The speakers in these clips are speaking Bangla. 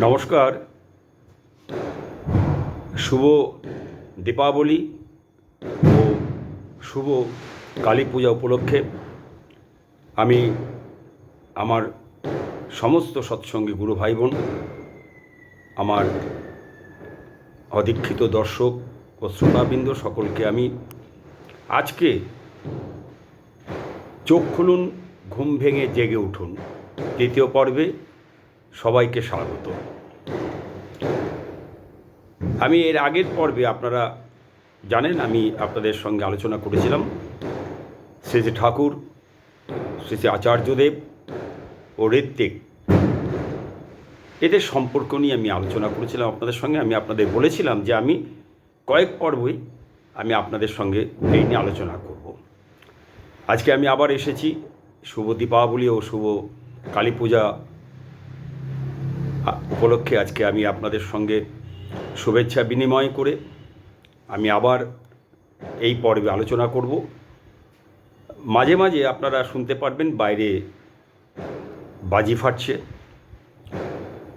নমস্কার। শুভ দীপাবলি ও শুভ কালী পূজা উপলক্ষে আমি আমার সমস্ত সৎসঙ্গী গুরু ভাই বোন আমার অদীক্ষিত দর্শক ও শ্রোতাবৃন্দ সকলকে আমি আজকে চোখ খুলুন, ঘুম ভেঙে জেগে উঠুন। দ্বিতীয় পর্বে সবাইকে স্বাগত। আমি এর আগের পর্বে আপনারা জানেন, আমি আপনাদের সঙ্গে আলোচনা করেছিলাম। শ্রী শ্রী ঠাকুর, শ্রী শ্রী আচার্যদেব ও ঋত্বিক, এদের সম্পর্ক নিয়ে আমি আলোচনা করেছিলাম আপনাদের সঙ্গে। আমি আপনাদের বলেছিলাম যে আমি কয়েক পর্বই আমি আপনাদের সঙ্গে এই নিয়ে আলোচনা করব। আজকে আমি আবার এসেছি। শুভ দীপাবলি ও শুভ কালী পূজা উপলক্ষে আজকে আমি আপনাদের সঙ্গে শুভেচ্ছা বিনিময় করে আমি আবার এই পর্বে আলোচনা করব। মাঝে মাঝে আপনারা শুনতে পারবেন বাইরে বাজি ফাটছে,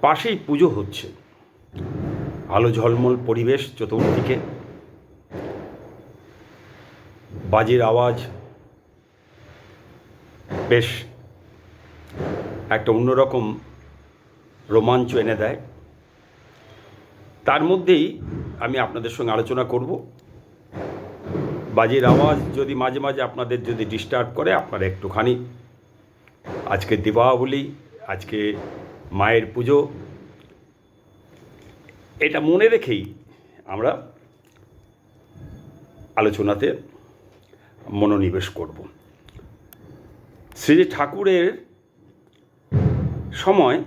পাশেই পুজো হচ্ছে। আলো ঝলমল পরিবেশ চতুর্দিকে। বাজির আওয়াজ বেশ একটা অন্যরকম রোমাঞ্চ এনে দেয়। তার মধ্যেই আমি আপনাদের সঙ্গে আলোচনা করব। বাজির আওয়াজ যদি মাঝে মাঝে আপনাদের যদি ডিস্টার্ব করে, আপনারা একটুখানি আজকে দীপাবলি, আজকে মায়ের পুজো, এটা মনে রেখেই আমরা আলোচনাতে মনোনিবেশ করব। শ্রী ঠাকুরের সময়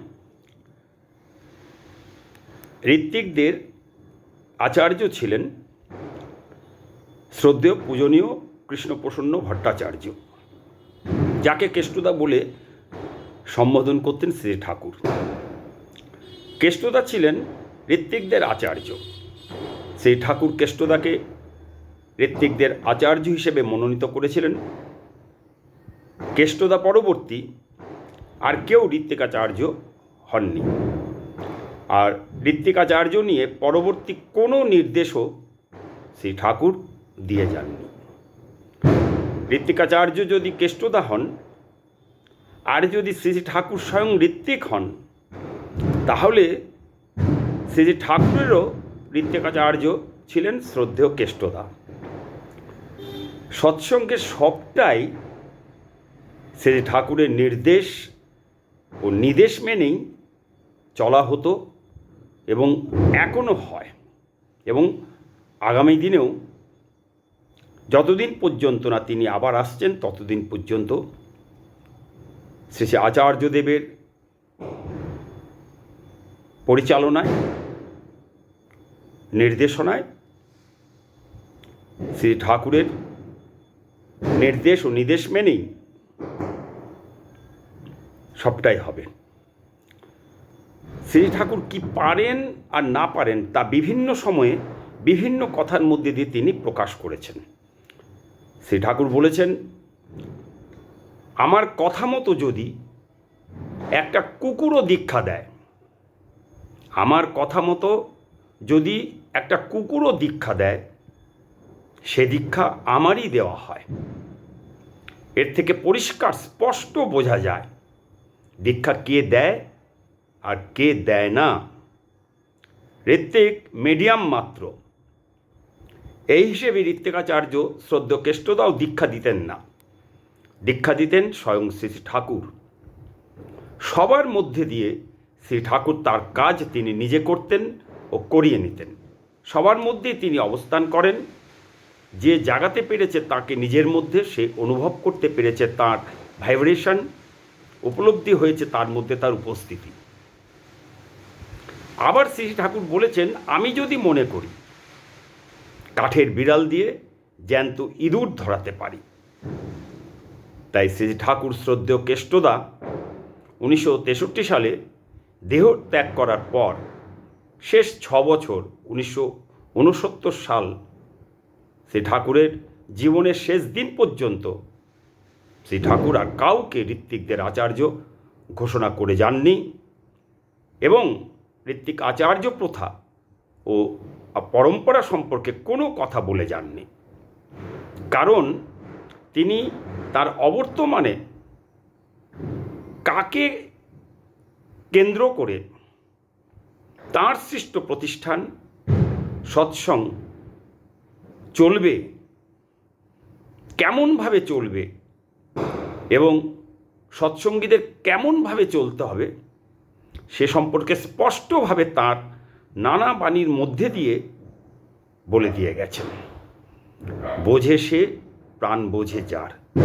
ঋত্বিকদের আচার্য ছিলেন শ্রদ্ধেয় পূজনীয় কৃষ্ণপ্রসন্ন ভট্টাচার্য, যাকে কেষ্টদা বলে সম্বোধন করতেন শ্রী ঠাকুর। কেষ্টদা ছিলেন ঋত্বিকদের আচার্য। শ্রী ঠাকুর কেষ্টদাকে ঋত্বিকদের আচার্য হিসেবে মনোনীত করেছিলেন। কেষ্টদা পরবর্তী আর কেউ ঋত্বিকাচার্য হননি। আর ঋত্বিকাচার্য নিয়ে পরবর্তী কোনো নির্দেশও শ্রী ঠাকুর দিয়ে যাননি। ঋত্বিকাচার্য যদি কেষ্টদা হন, আর যদি শ্রী ঠাকুর স্বয়ং ঋত্বিক হন, তাহলে শ্রী ঠাকুরেরও ঋত্বিকাচার্য ছিলেন শ্রদ্ধেয় কেষ্টদা। সৎসঙ্গের সবটাই শ্রী ঠাকুরের নির্দেশ ও নির্দেশ মেনেই চলা হতো। এবং এখনও হয়। এবং আগামী দিনেও যতদিন পর্যন্ত না তিনি আবার আসছেন, ততদিন পর্যন্ত শ্রী শ্রী আচার্যদেবের পরিচালনায়, নির্দেশনায় শ্রী ঠাকুরের নির্দেশ ও নির্দেশ মেনেই সবটাই হবে। শ্রী ঠাকুর কি পারেন আর না পারেন তা বিভিন্ন সময়ে বিভিন্ন কথার মধ্যে দিয়ে তিনি প্রকাশ করেছেন। শ্রী ঠাকুর বলেছেন, আমার কথা মতো যদি একটা কুকুরও দীক্ষা দেয়, আমার কথা মতো যদি একটা কুকুরও দীক্ষা দেয়, সে দীক্ষা আমারই দেওয়া হয়। এর থেকে পরিষ্কার স্পষ্ট বোঝা যায় দীক্ষা কে দেয় আর কে দেয় না। ঋত্বিক মিডিয়াম মাত্র। এই হিসেবে ঋত্বিকাচার্য শ্রদ্ধ কেষ্টদাও দীক্ষা দিতেন না। দীক্ষা দিতেন স্বয়ং শ্রী ঠাকুর। সবার মধ্যে দিয়ে শ্রী ঠাকুর তার কাজ তিনি নিজে করতেন ও করিয়ে নিতেন। সবার মধ্যেই তিনি অবস্থান করেন। যে জাগাতে পেরেছে তাকে নিজের মধ্যে, সে অনুভব করতে পেরেছে তার ভাইব্রেশন উপলব্ধি হয়েছে তার মধ্যে তার উপস্থিতি। আবার শ্রী ঠাকুর বলেছেন, আমি যদি মনে করি, কাঠের বিড়াল দিয়ে জ্যান্ত ইঁদুর ধরাতে পারি। তাই শ্রী ঠাকুর শ্রদ্ধেয় কেষ্টদা উনিশশো তেষট্টি সালে দেহ ত্যাগ করার পর শেষ ছ বছর উনিশশো উনসত্তর সাল শ্রী ঠাকুরের জীবনের শেষ দিন পর্যন্ত শ্রী ঠাকুর আর কাউকে ঋত্বিকদের আচার্য ঘোষণা করে যাননি এবং ঋত্বিক আচার্য প্রথা ও পরম্পরা সম্পর্কে কোনো কথা বলে যাননি। কারণ তিনি তার অবর্তমানে কাকে কেন্দ্র করে তার সৃষ্ট প্রতিষ্ঠান সৎসং চলবে, কেমনভাবে চলবে এবং সৎসঙ্গীদের কেমনভাবে চলতে হবে সে সম্পর্কে স্পষ্টভাবে তার নানা বাণীর মধ্যে দিয়ে বলে দিয়ে গেছেন। বোঝে সে, প্রাণ বোঝে যার।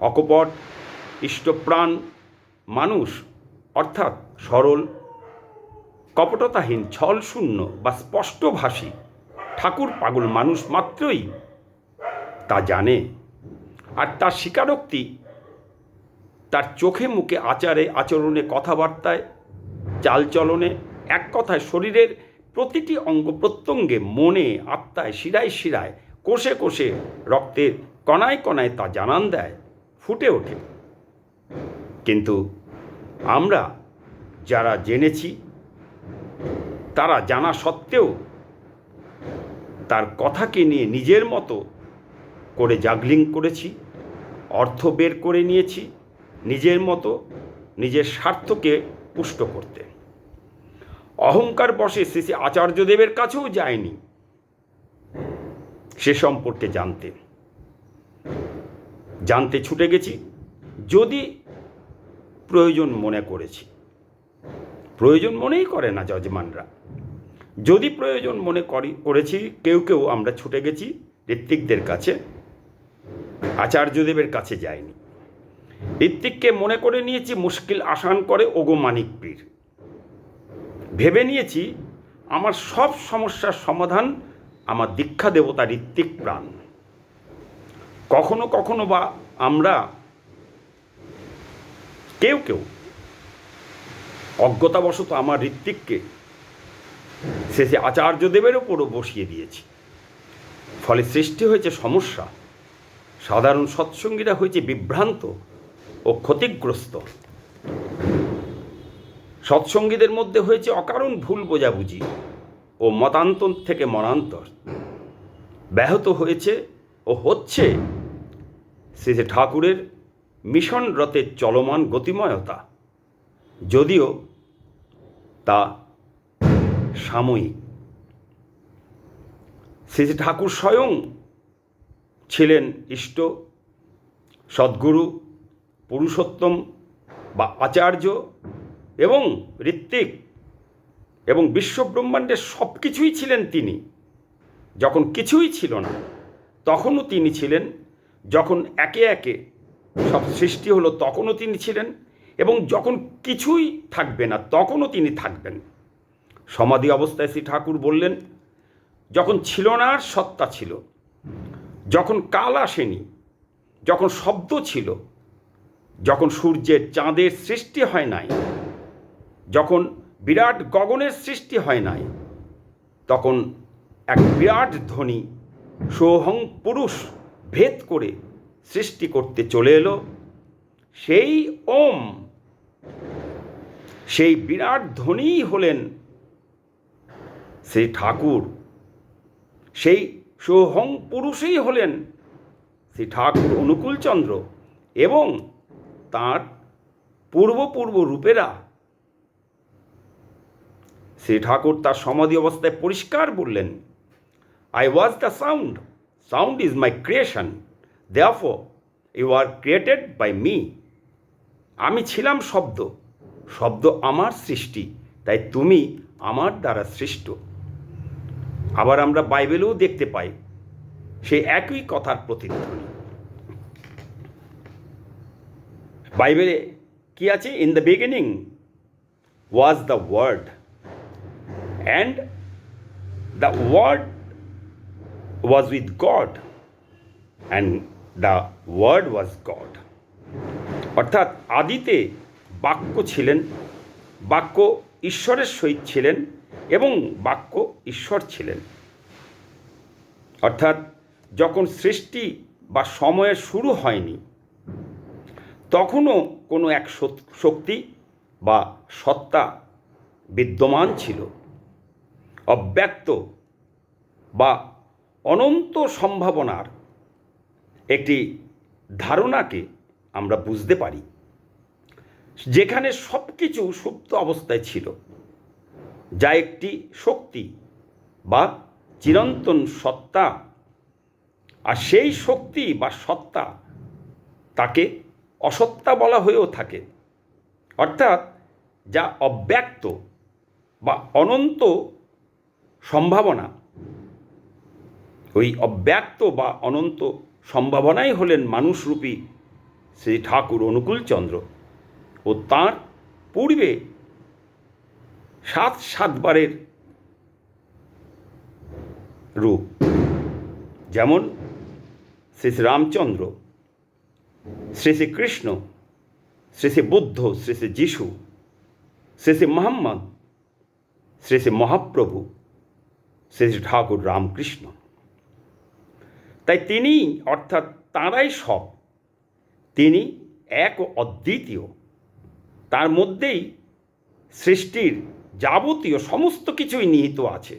অকপট, ইষ্টপ্রাণ মানুষ, অর্থাৎ সরল, কপটতাহীন ছল শূন্য বা স্পষ্টভাষী, ঠাকুর পাগল মানুষ মাত্রই তা জানে। আর তার স্বীকারোক্তি তার চোখে মুখে আচারে, আচরণে, কথাবার্তায় চালচলনে এক কথায় শরীরের প্রতিটি অঙ্গ প্রত্যঙ্গে মনে, আত্মায় শিরায় শিরায়, কোষে কোষে রক্তের কণায় কণায় তা জানান দেয়, ফুটে ওঠে। কিন্তু আমরা যারা জেনেছি, তারা জানা সত্ত্বেও তার কথাকে নিয়ে নিজের মতো করে জাগলিং করেছি, অর্থ বের করে নিয়েছি, নিজের মতো নিজের স্বার্থকে পুষ্ট করতে। অহংকার বসে শ্রী শ্রী আচার্যদেবের কাছেও যায়নি। সে সম্পর্কে জানতে। জানতে ছুটে গেছি, যদি প্রয়োজন মনে করেছি। প্রয়োজন মনেই করে না যজমানরা। যদি প্রয়োজন মনে করি, করেছি, কেউ কেউ আমরা ছুটে গেছি ঋত্বিকদের কাছে, আচার্যদেবের কাছে যায়নি ঋত্বিককে মনে করে নিয়েছি, মুশকিল আসান করে, ওগো মানিক পীর ভেবে নিয়েছি আমার সব সমস্যার সমাধান আমার দীক্ষা দেবতা ঋত্বিক প্রাণ। কখনো কখনো বা আমরা কেউ কেউ অজ্ঞতাবশত আমার ঋত্বিককে শেষে আচার্যদেবের ওপরও বসিয়ে দিয়েছি। ফলে সৃষ্টি হয়েছে সমস্যা। সাধারণ সৎসঙ্গীরা হয়েছে বিভ্রান্ত ও ক্ষতিগ্রস্ত। সৎসঙ্গীদের মধ্যে হয়েছে অকারণ ভুল বোঝাবুঝি ও মতান্তর থেকে মনান্তর। ব্যাহত হয়েছে ও হচ্ছে শ্রী ঠাকুরের মিশন রথের চলমান গতিময়তা, যদিও তা সাময়িক। শ্রী ঠাকুর স্বয়ং ছিলেন ইষ্ট, সদ্গুরু, পুরুষোত্তম বা আচার্য এবং ঋত্বিক এবং বিশ্বব্রহ্মাণ্ডের সব কিছুই ছিলেন তিনি। যখন কিছুই ছিল না, তখনও তিনি ছিলেন। যখন একে একে সব সৃষ্টি হলো, তখনও তিনি ছিলেন এবং যখন কিছুই থাকবে না, তখনও তিনি থাকবেন। সমাধি অবস্থায় শ্রী ঠাকুর বললেন, যখন ছিল না আর সত্তা ছিল, যখন কাল আসেনি, যখন শব্দ ছিল, যখন সূর্যের চাঁদের সৃষ্টি হয় নাই যখন বিরাট গগনের সৃষ্টি হয় নাই, তখন এক বিরাট ধ্বনি সোহং পুরুষ ভেদ করে সৃষ্টি করতে চলে এলো। সেই ওম, সেই বিরাট ধ্বনিই হলেন সেই ঠাকুর। সেই সোহং পুরুষই হলেন শ্রী ঠাকুর অনুকূলচন্দ্র এবং তার পূর্বপূর্ব রূপেরা শ্রী ঠাকুর তার সমাধি অবস্থায় পরিষ্কার বললেন I was the sound sound is my creation therefore you are created by me আমি ছিলাম শব্দ। শব্দ আমার সৃষ্টি। তাই তুমি আমার দ্বারা সৃষ্ট। আবার আমরা বাইবেলেও দেখতে পাই সেই একই কথার প্রতিধ্বনি। বাইবেলে কি আছে? In the beginning was the word and the word was with God and the word was God অর্থাৎ আদিতে বাক্য ছিলেন, বাক্য ঈশ্বরের সহিত ছিলেন এবং বাক্য ঈশ্বর ছিলেন। অর্থাৎ যখন সৃষ্টি বা সময়ের শুরু হয়নি, তখনও কোনো এক শক্তি বা সত্তা বিদ্যমান ছিল। অব্যক্ত বা অনন্ত সম্ভাবনার একটি ধারণাকে আমরা বুঝতে পারি। যেখানে সব কিছু সুপ্ত অবস্থায় ছিল, যা একটি শক্তি বা চিরন্তন সত্তা, আর সেই শক্তি বা সত্তা তাকে অসত্তা বলা হয়েও থাকে। অর্থাৎ যা অব্যক্ত বা অনন্ত সম্ভাবনা। ওই অব্যক্ত বা অনন্ত সম্ভাবনাই হলেন মানুষরূপী শ্রী ঠাকুর অনুকূলচন্দ্র ও তাঁর পূর্বে সাত সাতবারের রূপ। যেমন শ্রী রামচন্দ্র, শ্রী শ্রী কৃষ্ণ, শ্রী শ্রী বুদ্ধ, শ্রী শ্রী যিশু, শ্রী শ্রী মোহাম্মদ, শ্রী শ্রী মহাপ্রভু শ্রী ঠাকুর রামকৃষ্ণ। তাই তিনি, অর্থাৎ তাঁরাই সব, তিনি এক অদ্বিতীয়। তার মধ্যেই সৃষ্টির যাবতীয় সমস্ত কিছুই নিহিত আছে,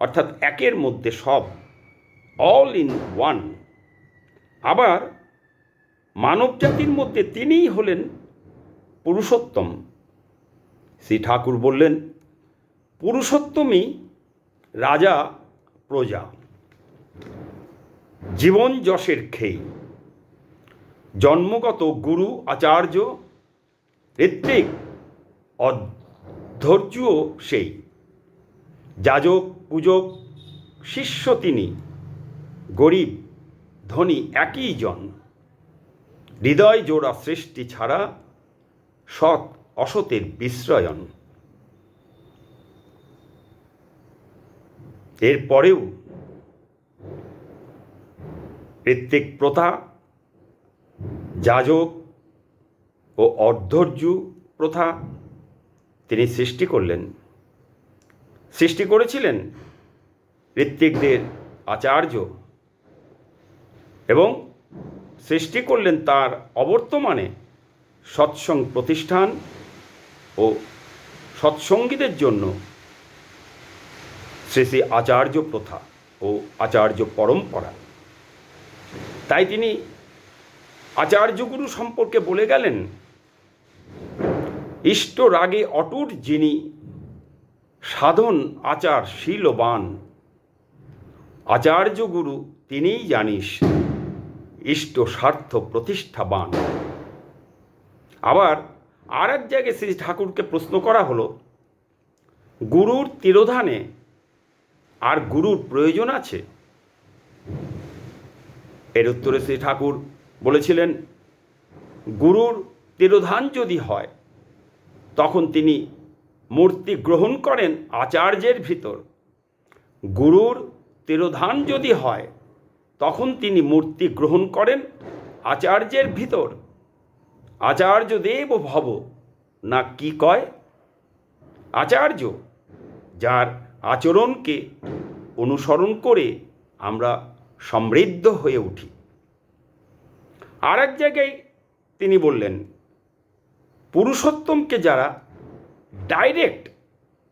অর্থাৎ একের মধ্যে সব অল ইন ওয়ান আবার মানব জাতির মধ্যে তিনিই হলেন পুরুষোত্তম। শ্রী ঠাকুর বললেন, পুরুষোত্তমই রাজা, প্রজা। জীবন যশের খেই। জন্মগত গুরু আচার্য, ঋত্বিক অধৈর্যও সেই। যাজক, পূজক, শিষ্য তিনি। গরিব, ধনী একই জন। হৃদয় জোড়া সৃষ্টি ছাড়া সৎ অসতের বিশ্রয়ন এরপরেও ঋত্বিক প্রথা, যাজক ও অর্ধর্য প্রথা তিনি সৃষ্টি করলেন। সৃষ্টি করেছিলেন ঋত্বিকদের আচার্য এবং সৃষ্টি করলেন তার অবর্তমানে সৎসঙ্গ প্রতিষ্ঠান ও সৎসঙ্গীদের জন্য শ্রী শ্রী আচার্য প্রথা ও আচার্য পরম্পরা। তাই তিনি আচার্যগুরু সম্পর্কে বলে গেলেন, ইষ্ট রাগে অটুট যিনি সাধন আচার শীলবান। আচার্য গুরু তিনিই জানিস ইষ্ট স্বার্থ প্রতিষ্ঠাবান। আবার আর এক জায়গায় শ্রী ঠাকুরকে প্রশ্ন করা হলো, গুরুর তিরোধানে আর গুরুর প্রয়োজন আছে? এর উত্তরে শ্রী ঠাকুর বলেছিলেন, গুরুর তিরোধান যদি হয়, তখন তিনি মূর্তি গ্রহণ করেন আচার্যের ভিতর। গুরুর তিরোধান যদি হয়, তখন তিনি মূর্তি গ্রহণ করেন আচার্যের ভিতর। আচার্য দেব ভব, না কি কয়? আচার্য, যার আচরণকে অনুসরণ করে আমরা সমৃদ্ধ হয়ে উঠি। আর এক জায়গায় তিনি বললেন, পুরুষোত্তমকে যারা ডাইরেক্ট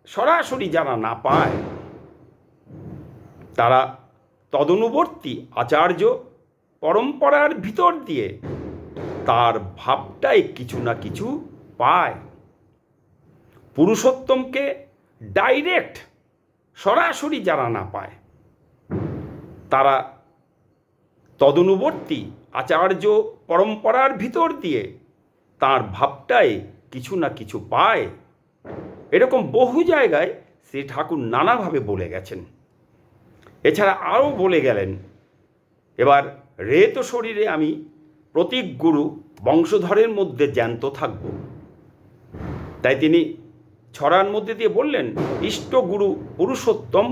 সরাসরি যারা না পায়, তারা তদনুবর্তী আচার্য পরম্পরার ভিতর দিয়ে তার ভাবটাই কিছু না কিছু পায়। পুরুষোত্তমকে ডাইরেক্ট সরাসরি যারা না পায়, তারা তদনুবর্তী আচার্য পরম্পরার ভিতর দিয়ে তার ভাবটাই কিছু না কিছু পায়। এরকম বহু জায়গায় শ্রী ঠাকুর নানাভাবে বলে গেছেন। এছাড়া আরও বলে গেলেন, এবার রেত শরীরে আমি প্রতীক গুরু বংশধরের মধ্যে জ্যান্ত থাকব। তাই তিনি ছড়ার মধ্যে দিয়ে বললেন, ইষ্ট গুরু পুরুষোত্তম,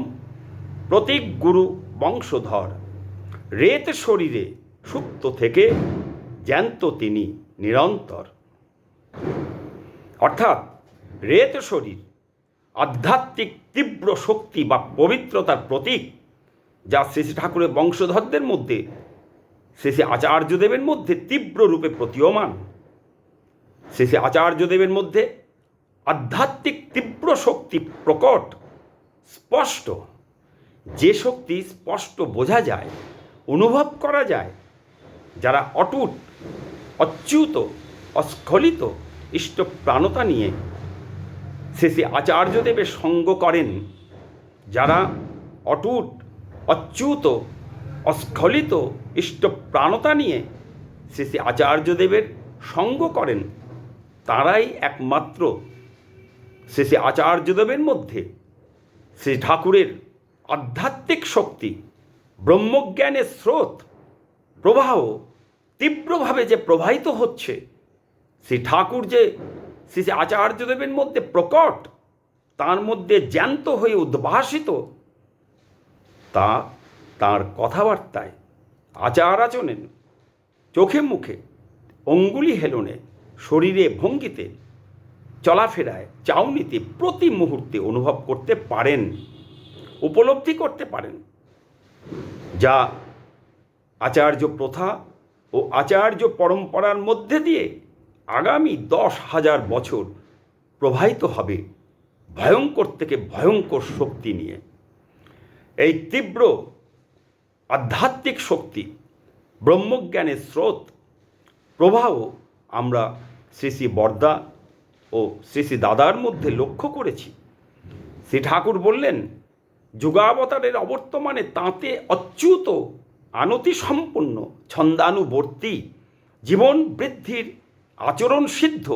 প্রতীক গুরু বংশধর, রেত শরীরে সুপ্ত থেকে জ্যান্ত তিনি নিরন্তর। অর্থাৎ রেত শরীর, আধ্যাত্মিক তীব্র শক্তি বা পবিত্রতার প্রতীক, যা শ্রী শ্রী ঠাকুরের বংশধরদের মধ্যে, শ্রী শ্রী আচার্যদেবের মধ্যে তীব্র রূপে প্রতীয়মান। শ্রী শ্রী আচার্যদেবের মধ্যে আধ্যাত্মিক তীব্র শক্তি প্রকট, স্পষ্ট। যে শক্তি স্পষ্ট বোঝা যায়, অনুভব করা যায়, যারা অটুট, অচ্যুত, অস্খলিত, ইষ্ট প্রাণতা নিয়ে শ্রী আচার্যদেবের সঙ্গ করেন, যারা অটুট, অচ্যুত, অস্খলিত, ইষ্ট প্রাণতা নিয়ে শ্রী আচার্যদেবের সঙ্গ করেন, তারাই একমাত্র শ্রী আচার্যদেবের মধ্যে শ্রী ঠাকুরের আধ্যাত্মিক শক্তি, ব্রহ্মজ্ঞানের স্রোত, প্রবাহ তীব্রভাবে যে প্রবাহিত হচ্ছে, শ্রী ঠাকুর যে শ্রী আচার্যদেবের মধ্যে প্রকট, তার মধ্যে জ্যান্ত হয়ে উদ্ভাসিত, তা তার কথাবার্তায় আচার আচরণে চোখে মুখে, অঙ্গুলি হেলনে, শরীরে ভঙ্গিতে চলাফেরায় চাউনিতে প্রতি মুহূর্তে অনুভব করতে পারেন, উপলব্ধি করতে পারেন। যা আচার্য প্রথা ও আচার্য পরম্পরার মধ্যে দিয়ে আগামী দশ হাজার বছর প্রবাহিত হবে ভয়ঙ্কর থেকে ভয়ঙ্কর শক্তি নিয়ে। এই তীব্র আধ্যাত্মিক শক্তি, ব্রহ্মজ্ঞানের স্রোত, প্রবাহ আমরা শ্রী শ্রী বর্দা ও শ্রী শ্রী দাদার মধ্যে লক্ষ্য করেছি। শ্রী ঠাকুর বললেন, যুগাবতারের অবর্তমানে তাঁতে অচ্যুত আনতি সম্পন্ন ছন্দানুবর্তী, জীবন বৃদ্ধির আচরণ সিদ্ধ,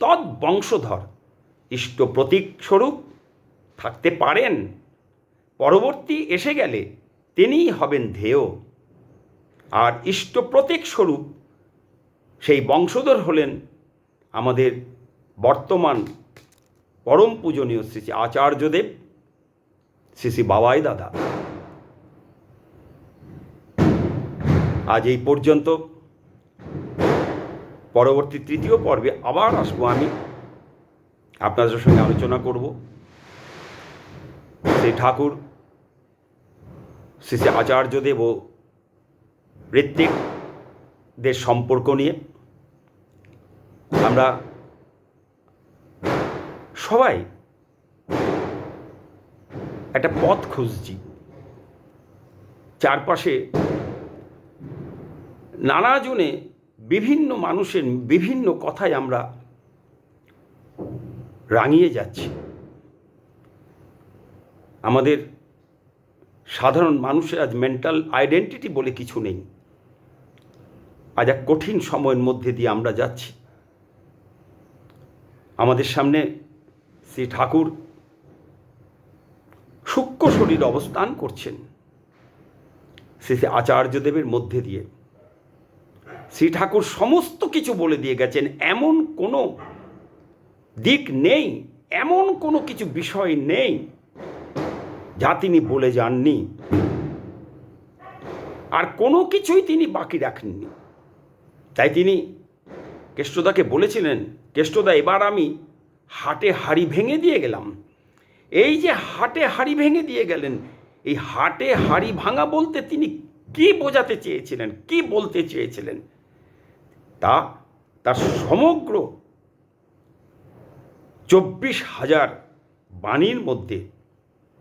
তৎ বংশধর, ইষ্ট প্রতীক স্বরূপ থাকতে পারেন। পরবর্তী এসে গেলে তিনিই হবেন ধেয়। আর ইষ্ট প্রতীক স্বরূপ সেই বংশধর হলেন আমাদের বর্তমান পরম পূজনীয় শ্রী শ্রী আচার্যদেব, শ্রী শ্রী বাবাই দাদা। আজ এই পর্যন্ত। পরবর্তী তৃতীয় পর্বে আবার আসব আমি। আপনাদের সঙ্গে আলোচনা করব। সেই ঠাকুর, শ্রী শ্রী আচার্যদেব ও ঋত্বিকদের সম্পর্ক নিয়ে। আমরা সবাই একটা পথ খুঁজছি। চারপাশে নানাজনে বিভিন্ন মানুষের বিভিন্ন কথায় আমরা রাঙিয়ে যাচ্ছি। আমাদের সাধারণ মানুষের আজ মেন্টাল আইডেন্টিটি বলে কিছু নেই। আজ এক কঠিন সময়ের মধ্যে দিয়ে আমরা যাচ্ছি। আমাদের সামনে শ্রী ঠাকুর সূক্ষ্ম শরীর অবস্থান করছেন শ্রী শ্রী আচার্যদেবের মধ্যে দিয়ে। শ্রী ঠাকুর সমস্ত কিছু বলে দিয়ে গেছেন, এমন কোনো দিক নেই, এমন কোনো কিছু বিষয় নেই যা তিনি বলে যাননি। আর কোনো কিছুই তিনি বাকি রাখেননি। তাই তিনি কেষ্টদাকে বলেছিলেন, কেষ্টদা, এবার আমি হাটে হাড়ি ভেঙে দিয়ে গেলাম। এই যে হাটে হাড়ি ভেঙে দিয়ে গেলেন, এই হাটে হাড়ি ভাঙা বলতে তিনি কি বোঝাতে চেয়েছিলেন, কি বলতে চেয়েছিলেন? তা তার সমগ্র চব্বিশ হাজার বাণীর মধ্যে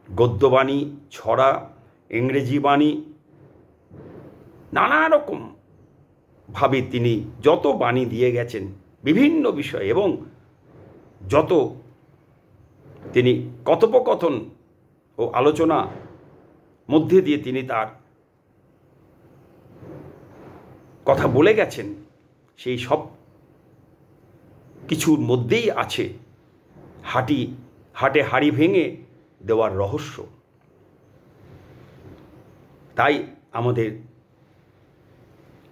গদ্যবাণী, ছড়া, ইংরেজি বাণী, নানা রকম ভাবে তিনি যত বাণী দিয়ে গেছেন বিভিন্ন বিষয় এবং যত তিনি কথোপকথন ও আলোচনা মধ্যে দিয়ে তিনি তার কথা বলে গেছেন, সেই সব কিছুর মধ্যেই আছে হাটি, হাটে হাড়ি ভেঙে দেওয়ার রহস্য। তাই আমাদের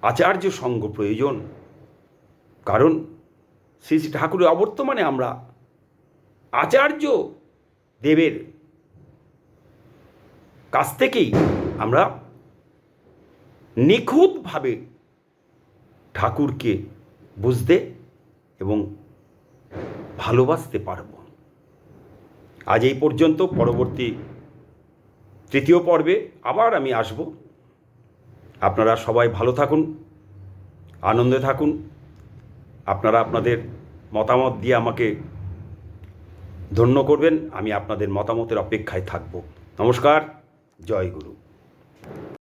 আচার্য সঙ্গ প্রয়োজন, কারণ শ্রী শ্রী ঠাকুরের অবর্তমানে আমরা আচার্য দেবের কাছ থেকেই আমরা নিখুঁতভাবে ঠাকুরকে বুঝতে এবং ভালোবাসতে পারব। আজ এই পর্যন্ত, পরবর্তী তৃতীয় পর্বে আবার আমি আসব। আপনারা সবাই ভালো থাকুন, আনন্দে থাকুন। আপনারা আপনাদের মতামত দিয়ে আমাকে ধন্য করবেন, আমি আপনাদের মতামতের অপেক্ষায় থাকব। নমস্কার, জয় গুরু।